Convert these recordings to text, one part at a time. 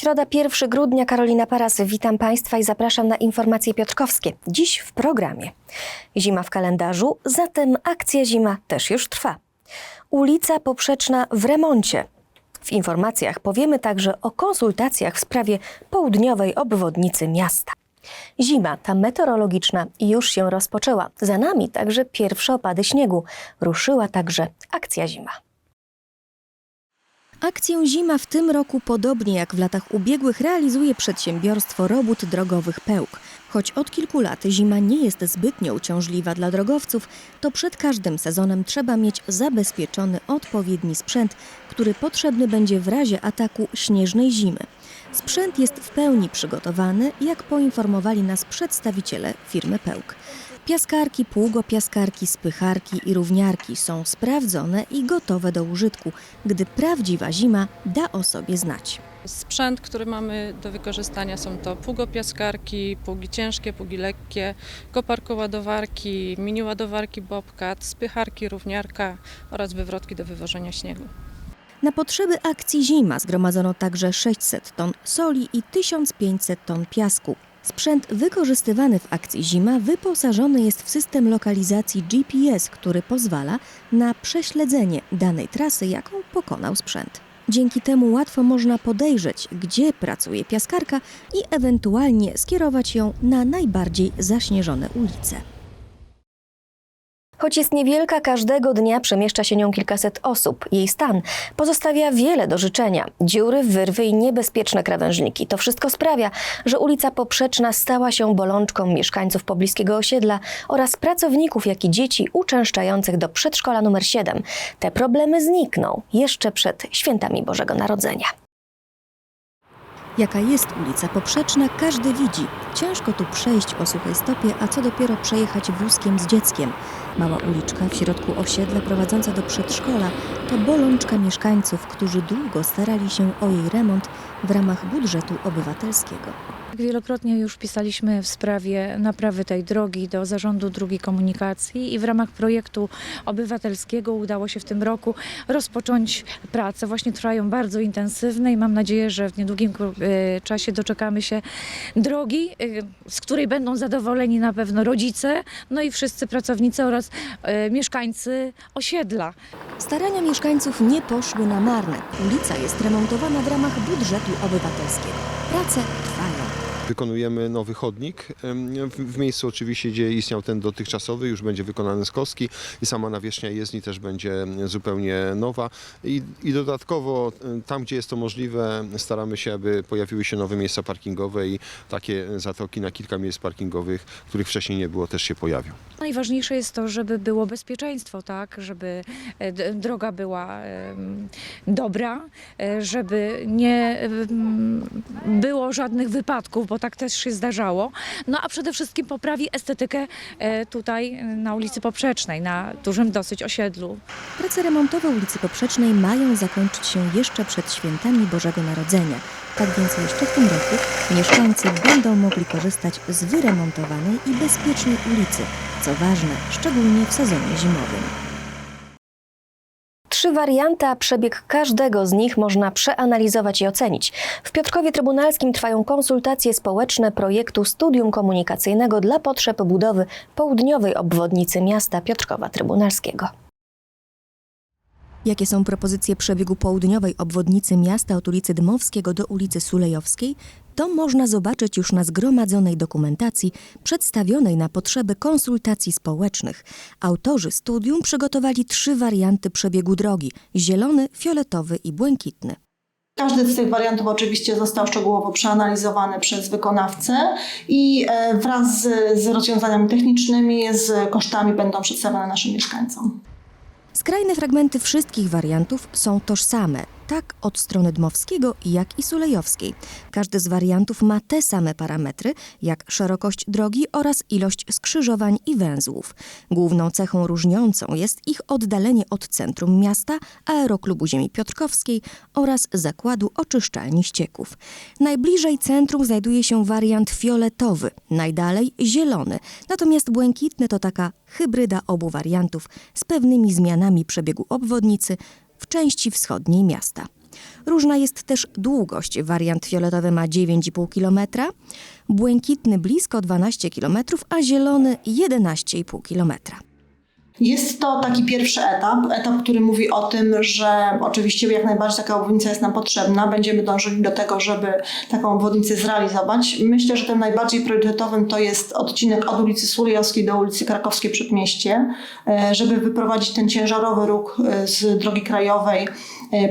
Środa 1 grudnia, Karolina Paras. Witam Państwa i zapraszam na informacje piotrkowskie. Dziś w programie. Zima w kalendarzu, zatem akcja zima też już trwa. Ulica Poprzeczna w remoncie. W informacjach powiemy także o konsultacjach w sprawie południowej obwodnicy miasta. Zima, ta meteorologiczna, już się rozpoczęła. Za nami także pierwsze opady śniegu. Ruszyła także akcja zima. Akcję Zima w tym roku, podobnie jak w latach ubiegłych, realizuje przedsiębiorstwo robót drogowych Pełk. Choć od kilku lat zima nie jest zbytnio uciążliwa dla drogowców, to przed każdym sezonem trzeba mieć zabezpieczony odpowiedni sprzęt, który potrzebny będzie w razie ataku śnieżnej zimy. Sprzęt jest w pełni przygotowany, jak poinformowali nas przedstawiciele firmy Pełk. Piaskarki, pługopiaskarki, spycharki i równiarki są sprawdzone i gotowe do użytku, gdy prawdziwa zima da o sobie znać. Sprzęt, który mamy do wykorzystania są to pługopiaskarki, pługi ciężkie, pługi lekkie, koparko ładowarki, mini ładowarki Bobcat, spycharki, równiarka oraz wywrotki do wywożenia śniegu. Na potrzeby akcji Zima zgromadzono także 600 ton soli i 1500 ton piasku. Sprzęt wykorzystywany w akcji Zima wyposażony jest w system lokalizacji GPS, który pozwala na prześledzenie danej trasy, jaką pokonał sprzęt. Dzięki temu łatwo można podejrzeć, gdzie pracuje piaskarka i ewentualnie skierować ją na najbardziej zaśnieżone ulice. Choć jest niewielka, każdego dnia przemieszcza się nią kilkaset osób. Jej stan pozostawia wiele do życzenia. Dziury, wyrwy i niebezpieczne krawężniki. To wszystko sprawia, że ulica Poprzeczna stała się bolączką mieszkańców pobliskiego osiedla oraz pracowników, jak i dzieci uczęszczających do przedszkola numer 7. Te problemy znikną jeszcze przed świętami Bożego Narodzenia. Jaka jest ulica Poprzeczna, każdy widzi. Ciężko tu przejść po suchej stopie, a co dopiero przejechać wózkiem z dzieckiem. Mała uliczka w środku osiedla prowadząca do przedszkola to bolączka mieszkańców, którzy długo starali się o jej remont w ramach budżetu obywatelskiego. Wielokrotnie już pisaliśmy w sprawie naprawy tej drogi do Zarządu Dróg Komunikacji i w ramach projektu obywatelskiego udało się w tym roku rozpocząć prace. Właśnie trwają bardzo intensywne i mam nadzieję, że w niedługim e, czasie doczekamy się drogi, e, z której będą zadowoleni na pewno rodzice, no i wszyscy pracownicy oraz e, mieszkańcy osiedla. Starania mieszkańców nie poszły na marne. Ulica jest remontowana w ramach budżetu obywatelskiego. Prace trwają. Wykonujemy nowy chodnik. W, miejscu oczywiście, gdzie istniał ten dotychczasowy, już będzie wykonany z kostki i sama nawierzchnia jezdni też będzie zupełnie nowa. I, I dodatkowo tam, gdzie jest to możliwe, staramy się, aby pojawiły się nowe miejsca parkingowe i takie zatoki na kilka miejsc parkingowych, których wcześniej nie było, też się pojawią. Najważniejsze jest to, żeby było bezpieczeństwo, tak, żeby e, droga była dobra, e, żeby nie było żadnych wypadków, bo tak też się zdarzało. No a przede wszystkim poprawi estetykę e, tutaj e, na ulicy Poprzecznej, na dużym dosyć osiedlu. Prace remontowe ulicy Poprzecznej mają zakończyć się jeszcze przed świętami Bożego Narodzenia. Tak więc jeszcze w tym roku mieszkańcy będą mogli korzystać z wyremontowanej i bezpiecznej ulicy, co ważne, szczególnie w sezonie zimowym. Trzy warianty, a przebieg każdego z nich można przeanalizować i ocenić. W Piotrkowie Trybunalskim trwają konsultacje społeczne projektu Studium Komunikacyjnego dla potrzeb budowy południowej obwodnicy miasta Piotrkowa Trybunalskiego. Jakie są propozycje przebiegu południowej obwodnicy miasta od ulicy Dmowskiego do ulicy Sulejowskiej, to można zobaczyć już na zgromadzonej dokumentacji przedstawionej na potrzeby konsultacji społecznych. Autorzy studium przygotowali trzy warianty przebiegu drogi: zielony, fioletowy i błękitny. Każdy z tych wariantów oczywiście został szczegółowo przeanalizowany przez wykonawcę i e, wraz z, rozwiązaniami technicznymi, z kosztami będą przedstawione naszym mieszkańcom. Skrajne fragmenty wszystkich wariantów są tożsame, tak od strony Dmowskiego, jak i Sulejowskiej. Każdy z wariantów ma te same parametry, jak szerokość drogi oraz ilość skrzyżowań i węzłów. Główną cechą różniącą jest ich oddalenie od centrum miasta, aeroklubu ziemi piotrkowskiej oraz zakładu oczyszczalni ścieków. Najbliżej centrum znajduje się wariant fioletowy, najdalej zielony, natomiast błękitny to taka hybryda obu wariantów z pewnymi zmianami przebiegu obwodnicy w części wschodniej miasta. Różna jest też długość. Wariant fioletowy ma 9,5 km, błękitny blisko 12 km, a zielony 11,5 km. Jest to taki pierwszy etap, etap, który mówi o tym, że oczywiście jak najbardziej taka obwodnica jest nam potrzebna. Będziemy dążyli do tego, żeby taką obwodnicę zrealizować. Myślę, że tym najbardziej priorytetowym to jest odcinek od ulicy Sulejowskiej do ulicy Krakowskiej Przedmieście, e, żeby wyprowadzić ten ciężarowy ruch e, z drogi krajowej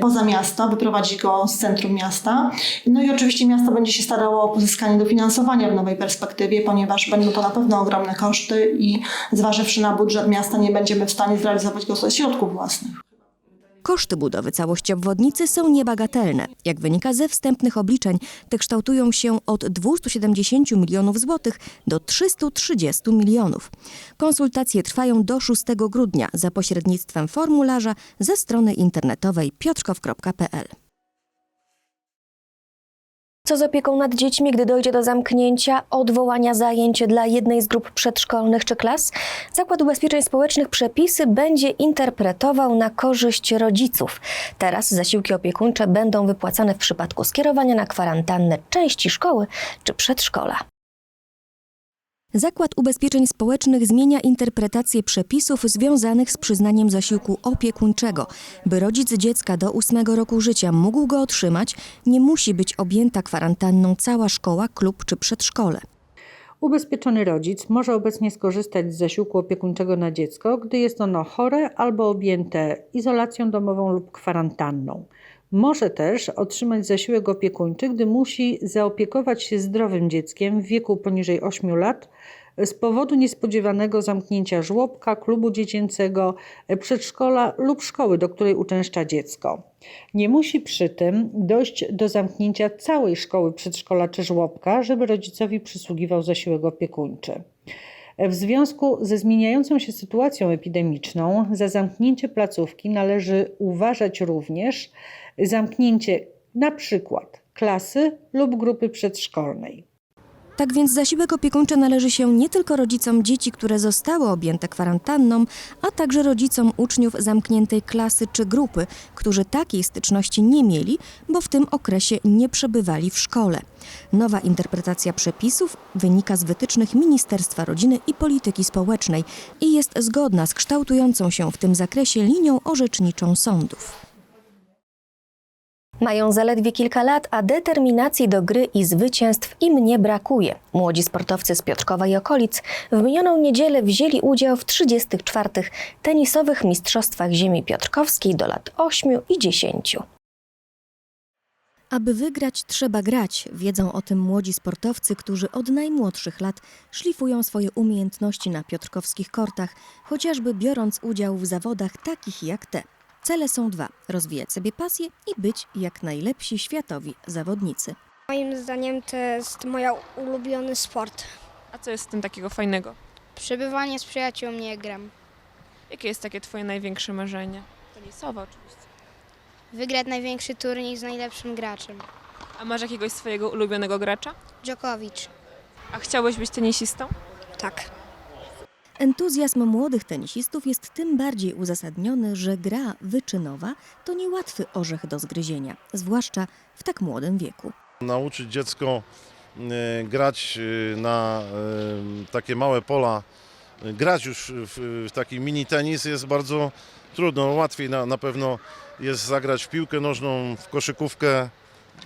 poza miasto, wyprowadzić go z centrum miasta. No i oczywiście miasto będzie się starało o pozyskanie dofinansowania w nowej perspektywie, ponieważ będą to na pewno ogromne koszty i zważywszy na budżet miasta nie będziemy w stanie zrealizować go ze środków własnych. Koszty budowy całości obwodnicy są niebagatelne. Jak wynika ze wstępnych obliczeń, te kształtują się od 270 milionów złotych do 330 milionów. Konsultacje trwają do 6 grudnia za pośrednictwem formularza ze strony internetowej piotrkow.pl. Co z opieką nad dziećmi, gdy dojdzie do zamknięcia, odwołania zajęć dla jednej z grup przedszkolnych czy klas? Zakład Ubezpieczeń Społecznych przepisy będzie interpretował na korzyść rodziców. Teraz zasiłki opiekuńcze będą wypłacane w przypadku skierowania na kwarantannę części szkoły czy przedszkola. Zakład Ubezpieczeń Społecznych zmienia interpretację przepisów związanych z przyznaniem zasiłku opiekuńczego. By rodzic dziecka do 8 roku życia mógł go otrzymać, nie musi być objęta kwarantanną cała szkoła, klub czy przedszkole. Ubezpieczony rodzic może obecnie skorzystać z zasiłku opiekuńczego na dziecko, gdy jest ono chore albo objęte izolacją domową lub kwarantanną. Może też otrzymać zasiłek opiekuńczy, gdy musi zaopiekować się zdrowym dzieckiem w wieku poniżej 8 lat z powodu niespodziewanego zamknięcia żłobka, klubu dziecięcego, przedszkola lub szkoły, do której uczęszcza dziecko. Nie musi przy tym dojść do zamknięcia całej szkoły, przedszkola czy żłobka, żeby rodzicowi przysługiwał zasiłek opiekuńczy. W związku ze zmieniającą się sytuacją epidemiczną, za zamknięcie placówki należy uważać również zamknięcie na przykład klasy lub grupy przedszkolnej. Tak więc zasiłek opiekuńczy należy się nie tylko rodzicom dzieci, które zostały objęte kwarantanną, a także rodzicom uczniów zamkniętej klasy czy grupy, którzy takiej styczności nie mieli, bo w tym okresie nie przebywali w szkole. Nowa interpretacja przepisów wynika z wytycznych Ministerstwa Rodziny i Polityki Społecznej i jest zgodna z kształtującą się w tym zakresie linią orzeczniczą sądów. Mają zaledwie kilka lat, a determinacji do gry i zwycięstw im nie brakuje. Młodzi sportowcy z Piotrkowa i okolic w minioną niedzielę wzięli udział w 34. tenisowych Mistrzostwach Ziemi Piotrkowskiej do lat 8 i 10. Aby wygrać, trzeba grać. Wiedzą o tym młodzi sportowcy, którzy od najmłodszych lat szlifują swoje umiejętności na piotrkowskich kortach, chociażby biorąc udział w zawodach takich jak te. Cele są dwa: rozwijać sobie pasję i być jak najlepsi światowi zawodnicy. Moim zdaniem to jest mój ulubiony sport. A co jest w tym takiego fajnego? Przebywanie z przyjaciółmi jak gram. Jakie jest takie twoje największe marzenie? Tenisowe oczywiście. Wygrać największy turniej z najlepszym graczem. A masz jakiegoś swojego ulubionego gracza? Djokovic. A chciałbyś być tenisistą? Tak. Entuzjazm młodych tenisistów jest tym bardziej uzasadniony, że gra wyczynowa to niełatwy orzech do zgryzienia, zwłaszcza w tak młodym wieku. nauczyć dziecko e, grać e, na e, takie małe pola, grać już w taki mini tenis jest bardzo trudno. Łatwiej na, na pewno jest zagrać w piłkę nożną, w koszykówkę,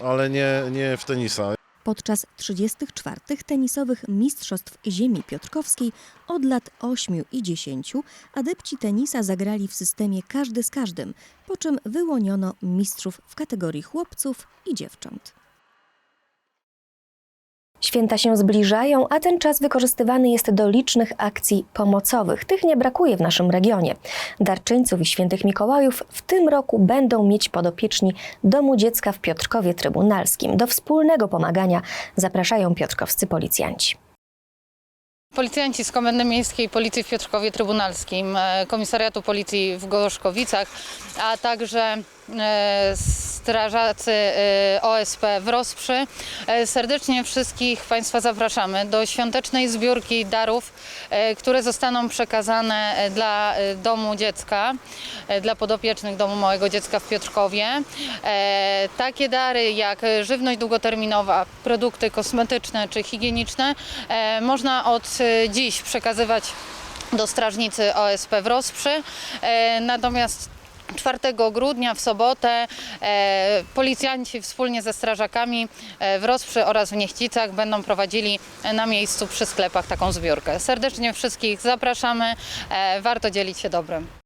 ale nie, nie w tenisa. Podczas 34. tenisowych Mistrzostw Ziemi Piotrkowskiej od lat 8 i 10 adepci tenisa zagrali w systemie każdy z każdym, po czym wyłoniono mistrzów w kategorii chłopców i dziewcząt. Święta się zbliżają, a ten czas wykorzystywany jest do licznych akcji pomocowych. Tych nie brakuje w naszym regionie. Darczyńców i świętych Mikołajów w tym roku będą mieć podopieczni Domu Dziecka w Piotrkowie Trybunalskim. Do wspólnego pomagania zapraszają piotrkowscy policjanci. Policjanci z Komendy Miejskiej Policji w Piotrkowie Trybunalskim, e, Komisariatu Policji w Gorzkowicach, a także strażacy e, OSP w Rosprzy. E, Serdecznie wszystkich Państwa zapraszamy do świątecznej zbiórki darów, e, które zostaną przekazane e, dla e, domu dziecka, e, dla podopiecznych domu małego dziecka w Piotrkowie. E, Takie dary jak e, żywność długoterminowa, produkty kosmetyczne czy higieniczne e, można od e, dziś przekazywać do strażnicy OSP w Rosprzy. E, Natomiast 4 grudnia w sobotę e, policjanci wspólnie ze strażakami e, w Rosprzy oraz w Niechcicach będą prowadzili na miejscu przy sklepach taką zbiórkę. Serdecznie wszystkich zapraszamy. E, warto dzielić się dobrem.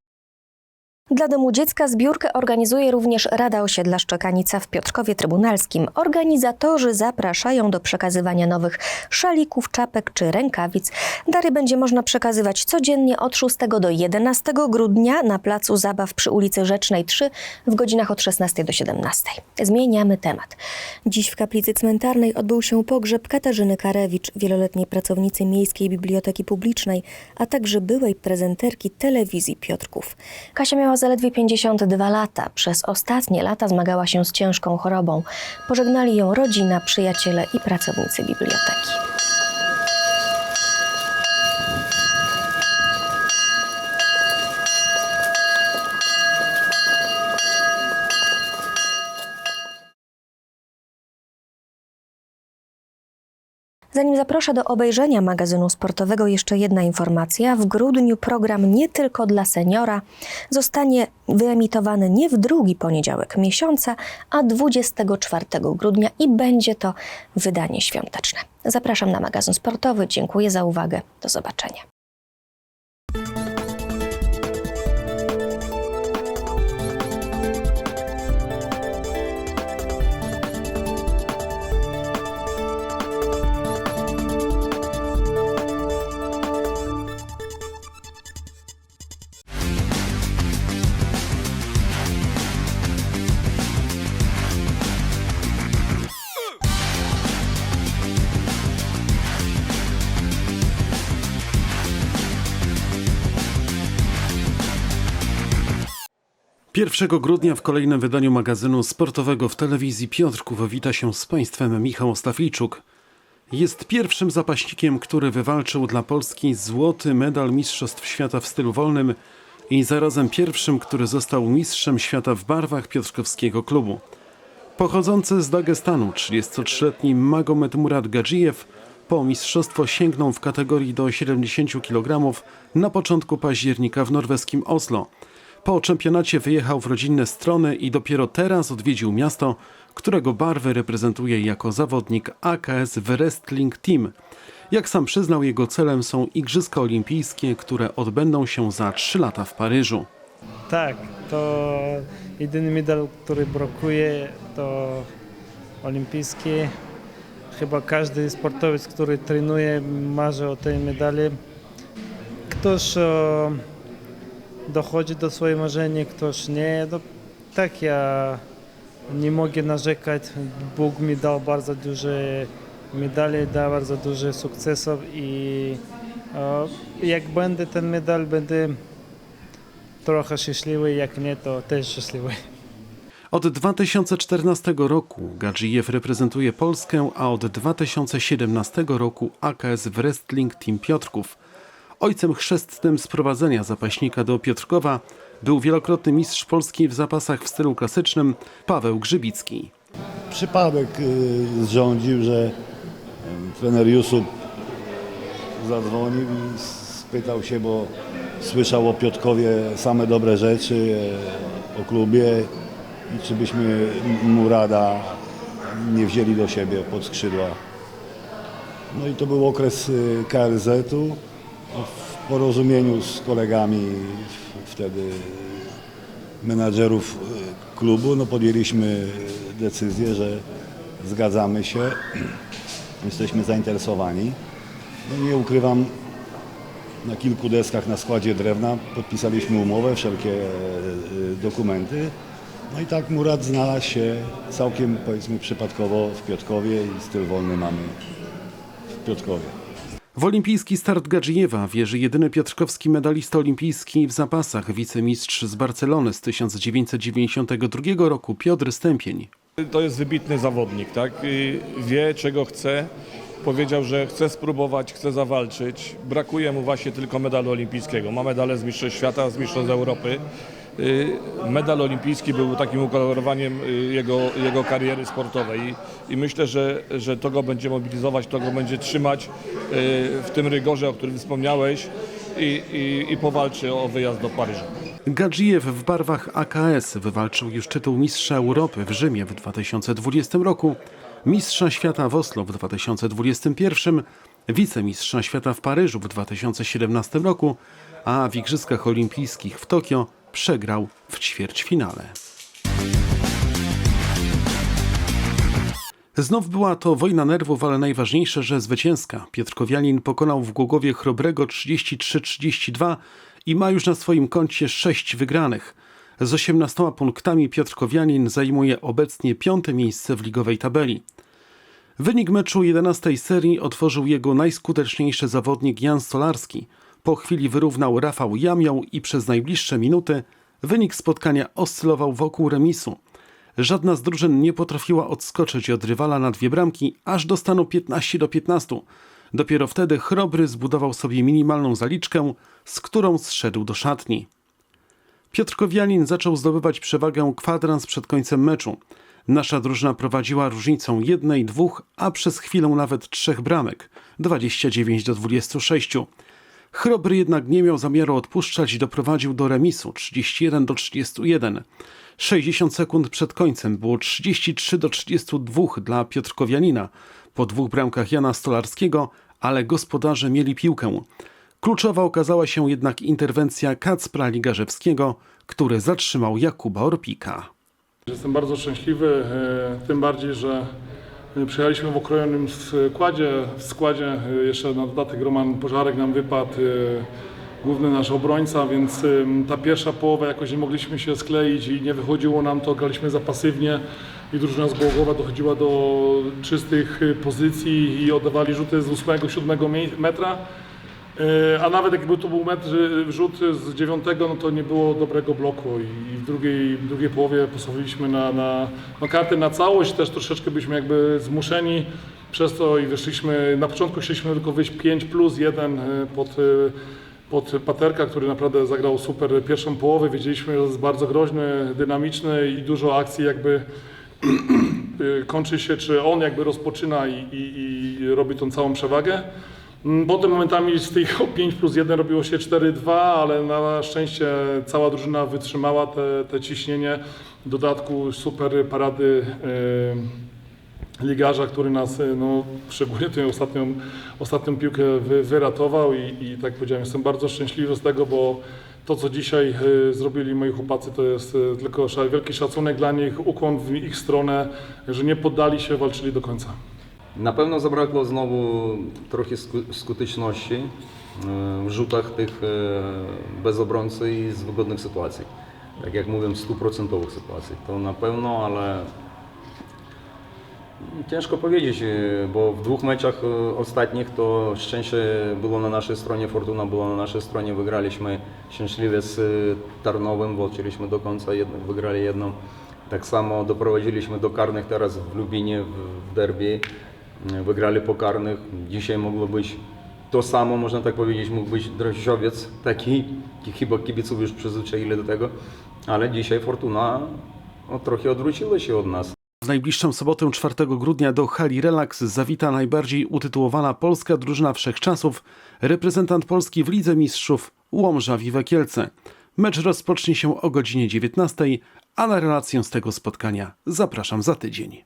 Dla Domu Dziecka zbiórkę organizuje również Rada Osiedla Szczekanica w Piotrkowie Trybunalskim. Organizatorzy zapraszają do przekazywania nowych szalików, czapek czy rękawic. Dary będzie można przekazywać codziennie od 6 do 11 grudnia na Placu Zabaw przy ulicy Rzecznej 3 w godzinach od 16 do 17. Zmieniamy temat. Dziś w kaplicy cmentarnej odbył się pogrzeb Katarzyny Karewicz, wieloletniej pracownicy Miejskiej Biblioteki Publicznej, a także byłej prezenterki telewizji Piotrków. Kasia miała zaledwie 52 lata. Przez ostatnie lata zmagała się z ciężką chorobą. Pożegnali ją rodzina, przyjaciele i pracownicy biblioteki. Zanim zaproszę do obejrzenia magazynu sportowego, jeszcze jedna informacja. W grudniu program nie tylko dla seniora zostanie wyemitowany nie w drugi poniedziałek miesiąca, a 24 grudnia i będzie to wydanie świąteczne. Zapraszam na magazyn sportowy. Dziękuję za uwagę. Do zobaczenia. Pierwszego grudnia w kolejnym wydaniu magazynu sportowego w telewizji Piotrków wita się z Państwem Michał Staflijczuk. Jest pierwszym zapaśnikiem, który wywalczył dla Polski złoty medal Mistrzostw Świata w stylu wolnym i zarazem pierwszym, który został mistrzem świata w barwach piotrkowskiego klubu. Pochodzący z Dagestanu 33-letni Magomed Murad Gadżijew po mistrzostwo sięgnął w kategorii do 70 kg na początku października w norweskim Oslo. Po czempionacie wyjechał w rodzinne strony i dopiero teraz odwiedził miasto, którego barwy reprezentuje jako zawodnik AKS Wrestling Team. Jak sam przyznał, jego celem są Igrzyska Olimpijskie, które odbędą się za 3 lata w Paryżu. Tak, to jedyny medal, który brakuje, to olimpijski. Chyba każdy sportowiec, który trenuje, marzy o tej medali. Ktoś e, dochodzi do swojego marzenia, ktoś nie. No, tak ja nie mogę narzekać. Bóg mi dał bardzo dużo medali, dał bardzo dużo sukcesów i e, jak będę ten medal, będę trochę szczęśliwy, jak nie, to też szczęśliwy. Od 2014 roku Gadżijew reprezentuje Polskę, a od 2017 roku AKS Wrestling Team Piotrków. Ojcem chrzestnym sprowadzenia zapaśnika do Piotrkowa był wielokrotny mistrz Polski w zapasach w stylu klasycznym Paweł Grzybicki. Przypadek y, zrządził, że trener Jusub zadzwonił i spytał się, bo słyszał o Piotkowie same dobre rzeczy, y, o klubie i czy byśmy Murada nie wzięli do siebie pod skrzydła. No i to był okres y, KRZ-u w porozumieniu z kolegami wtedy menadżerów y, klubu, no podjęliśmy decyzję, że zgadzamy się, jesteśmy zainteresowani. No nie ukrywam, na kilku deskach na składzie drewna podpisaliśmy umowę, wszelkie y, dokumenty. No i tak Murat znalazł się całkiem powiedzmy przypadkowo w Piotkowie i styl wolny mamy w Piotkowie. W olimpijski start Gadżijewa wierzy jedyny piotrkowski medalista olimpijski w zapasach, wicemistrz z Barcelony z 1992 roku Piotr Stępień. To jest wybitny zawodnik, tak? Wie, czego chce. Powiedział, że chce spróbować, chce zawalczyć. Brakuje mu właśnie tylko medalu olimpijskiego. Ma medale z Mistrzostw Świata, z Mistrzostw Europy. Y, Medal olimpijski był takim ukolorowaniem y, jego, jego kariery sportowej I, myślę, że, że to go będzie mobilizować, to go będzie trzymać y, w tym rygorze, o którym wspomniałeś i, i, i powalczy o wyjazd do Paryża. Gadżijew w barwach AKS wywalczył już tytuł Mistrza Europy w Rzymie w 2020 roku, Mistrza Świata w Oslo w 2021, Wicemistrza Świata w Paryżu w 2017 roku, a w Igrzyskach Olimpijskich w Tokio przegrał w ćwierćfinale. Znów była to wojna nerwów, ale najważniejsze, że zwycięska. Piotrkowianin pokonał w Głogowie Chrobrego 33-32 i ma już na swoim koncie 6 wygranych. Z 18 punktami Piotrkowianin zajmuje obecnie piąte miejsce w ligowej tabeli. Wynik meczu 11 serii otworzył jego najskuteczniejszy zawodnik Jan Stolarski. Po chwili wyrównał Rafał Jamioł i przez najbliższe minuty wynik spotkania oscylował wokół remisu. Żadna z drużyn nie potrafiła odskoczyć od rywala na dwie bramki, aż do stanu 15 do 15. Dopiero wtedy Chrobry zbudował sobie minimalną zaliczkę, z którą zszedł do szatni. Piotrkowianin zaczął zdobywać przewagę kwadrans przed końcem meczu. Nasza drużyna prowadziła różnicą jednej, dwóch, a przez chwilę nawet trzech bramek 29 do 26. Chrobry jednak nie miał zamiaru odpuszczać i doprowadził do remisu 31 do 31. 60 sekund przed końcem było 33 do 32 dla Piotrkowianina po dwóch bramkach Jana Stolarskiego, ale gospodarze mieli piłkę. Kluczowa okazała się jednak interwencja Kacpra Ligarzewskiego, który zatrzymał Jakuba Orpika. Jestem bardzo szczęśliwy, e, tym bardziej, że przyjechaliśmy w okrojonym składzie. W składzie e, jeszcze na dodatek Roman Pożarek nam wypadł, e, główny nasz obrońca, więc ta pierwsza połowa jakoś nie mogliśmy się skleić i nie wychodziło nam to, graliśmy za pasywnie i drużyna z Głogowa dochodziła do czystych e, pozycji i oddawali rzuty z 8-7 metra. E, A nawet jakby to był metr e, rzut z dziewiątego, no to nie było dobrego bloku i w drugiej, w drugiej połowie postawiliśmy na, na no karty na całość, też troszeczkę byliśmy jakby zmuszeni przez to i wyszliśmy, na początku chcieliśmy tylko wyjść 5 plus 1 pod, e, pod Paterka, który naprawdę zagrał super pierwszą połowę, wiedzieliśmy, że jest bardzo groźny, dynamiczny i dużo akcji jakby kończy się, czy on jakby rozpoczyna i, i, i robi tą całą przewagę. Mm, Potem momentami z tych 5 plus 1 robiło się 4-2, ale na szczęście cała drużyna wytrzymała te, te ciśnienie. W dodatku super parady y, ligarza, który nas, y, no, szczególnie tę ostatnią, ostatnią piłkę wy, wyratował i, i tak powiedziałem, jestem bardzo szczęśliwy z tego, bo to, co dzisiaj y, zrobili moi chłopacy, to jest tylko wielki szacunek dla nich, ukłon w ich stronę, że nie poddali się, walczyli do końca. Na pewno zabrakło znowu trochę skuteczności e, w rzutach tych e, bez obrońcy i z wygodnych sytuacji. Tak jak mówię, stuprocentowych sytuacji. To na pewno, ale ciężko powiedzieć, e, bo w dwóch meczach ostatnich to szczęście było na naszej stronie, fortuna była na naszej stronie, wygraliśmy szczęśliwie z Tarnowem, walczyliśmy do końca, wygrali jedną. Tak samo doprowadziliśmy do karnych teraz w Lubinie w derby. Wygrali po karnych. Dzisiaj mogło być to samo, można tak powiedzieć, mógł być drożdżowiec taki, chyba kibiców już przyzwyczaili do tego, ale dzisiaj Fortuna no, trochę odwróciła się od nas. W najbliższą sobotę 4 grudnia do hali Relax zawita najbardziej utytułowana polska drużyna wszechczasów, reprezentant Polski w Lidze Mistrzów Łomża Wiwe Kielce. Mecz rozpocznie się o godzinie 19, a na relację z tego spotkania zapraszam za tydzień.